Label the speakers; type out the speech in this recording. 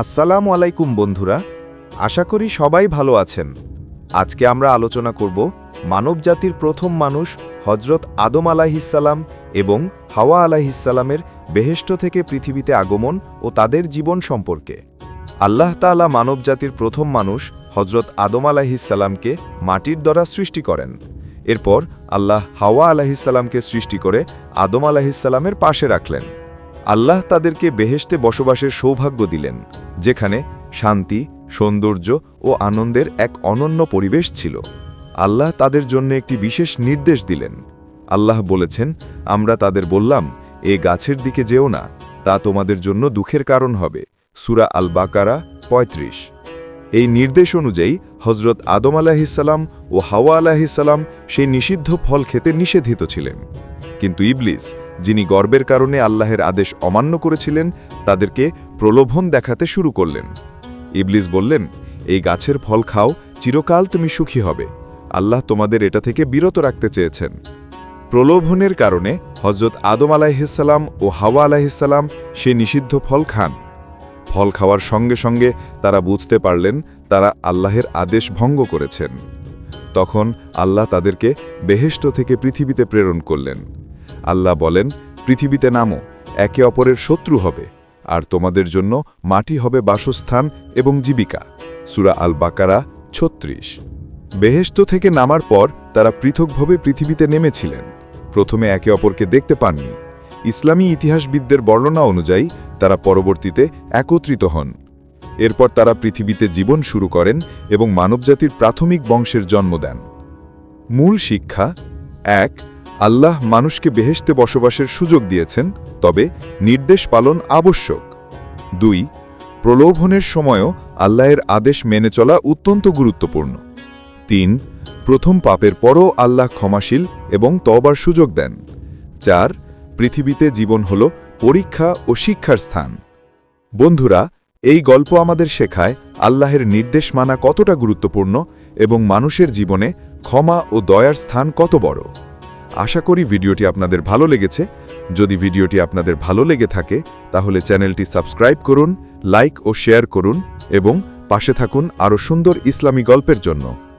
Speaker 1: আসসালামু আলাইকুম বন্ধুরা, আশা করি সবাই ভালো আছেন। আজকে আমরা আলোচনা করব মানবজাতির প্রথম মানুষ হজরত আদম আলাহিসাল্লাম এবং হাওয়া আলাহিসাল্লামের বেহেষ্ট থেকে পৃথিবীতে আগমন ও তাদের জীবন সম্পর্কে। আল্লাহ তাআলা মানবজাতির প্রথম মানুষ হজরত আদম আলাহিসাল্লামকে মাটির দ্বারা সৃষ্টি করেন। এরপর আল্লাহ হাওয়া আলাহিসাল্লামকে সৃষ্টি করে আদম আলাহিসাল্লামের পাশে রাখলেন। আল্লাহ তাদেরকে বেহেশতে বসবাসের সৌভাগ্য দিলেন, যেখানে শান্তি, সৌন্দর্য ও আনন্দের এক অনন্য পরিবেশ ছিল। আল্লাহ তাদের জন্য একটি বিশেষ নির্দেশ দিলেন। আল্লাহ বলেছেন, আমরা তাদের বললাম, এ গাছের দিকে যেও না, তা তোমাদের জন্য দুঃখের কারণ হবে। সুরা আল বাকারা ৩৫ এই নির্দেশ অনুযায়ী হজরত আদম আলাহিসাল্লাম ও হাওয়া আলাহিসাল্লাম সেই নিষিদ্ধ ফল খেতে নিষেধিত ছিলেন। কিন্তু ইবলিস, যিনি গর্বের কারণে আল্লাহের আদেশ অমান্য করেছিলেন, তাদেরকে প্রলোভন দেখাতে শুরু করলেন। ইবলিস বললেন, এই গাছের ফল খাও, চিরকাল তুমি সুখী হবে। আল্লাহ তোমাদের এটা থেকে বিরত রাখতে চেয়েছেন। প্রলোভনের কারণে হজরত আদম আলাহিসাল্লাম ও হাওয়া আলাহিসাল্লাম সে নিষিদ্ধ ফল খান। ফল খাওয়ার সঙ্গে সঙ্গে তারা বুঝতে পারলেন, তারা আল্লাহের আদেশ ভঙ্গ করেছেন। তখন আল্লাহ তাদেরকে বেহেষ্ট থেকে পৃথিবীতে প্রেরণ করলেন। আল্লাহ বলেন, পৃথিবীতে নামো, একে অপরের শত্রু হবে, আর তোমাদের জন্য মাটি হবে বাসস্থান এবং জীবিকা। সুরা আল বাকারা ছত্রিশ। বেহেষ্ট থেকে নামার পর তারা পৃথকভাবে পৃথিবীতে নেমেছিলেন। প্রথমে একে অপরকে দেখতে পাননি। ইসলামী ইতিহাসবিদদের বর্ণনা অনুযায়ী তারা পরবর্তীতে একত্রিত হন। এরপর তারা পৃথিবীতে জীবন শুরু করেন এবং মানবজাতির প্রাথমিক বংশের জন্ম দেন। মূল শিক্ষা এক আল্লাহ মানুষকে বেহেশতে বসবাসের সুযোগ দিয়েছেন, তবে নির্দেশ পালন আবশ্যক। দুই, প্রলোভনের সময়ও আল্লাহের আদেশ মেনে চলা অত্যন্ত গুরুত্বপূর্ণ। তিন, প্রথম পাপের পরও আল্লাহ ক্ষমাশীল এবং তবার সুযোগ দেন। চার, পৃথিবীতে জীবন হল পরীক্ষা ও শিক্ষার স্থান। বন্ধুরা, এই গল্প আমাদের শেখায় আল্লাহের নির্দেশ মানা কতটা গুরুত্বপূর্ণ এবং মানুষের জীবনে ক্ষমা ও দয়ার স্থান কত বড়। আশা করি ভিডিওটি আপনাদের ভালো লেগেছে। যদি ভিডিওটি আপনাদের ভালো লেগে থাকে, তাহলে চ্যানেলটি সাবস্ক্রাইব করুন, লাইক ও শেয়ার করুন এবং পাশে থাকুন আরও সুন্দর ইসলামী গল্পের জন্য।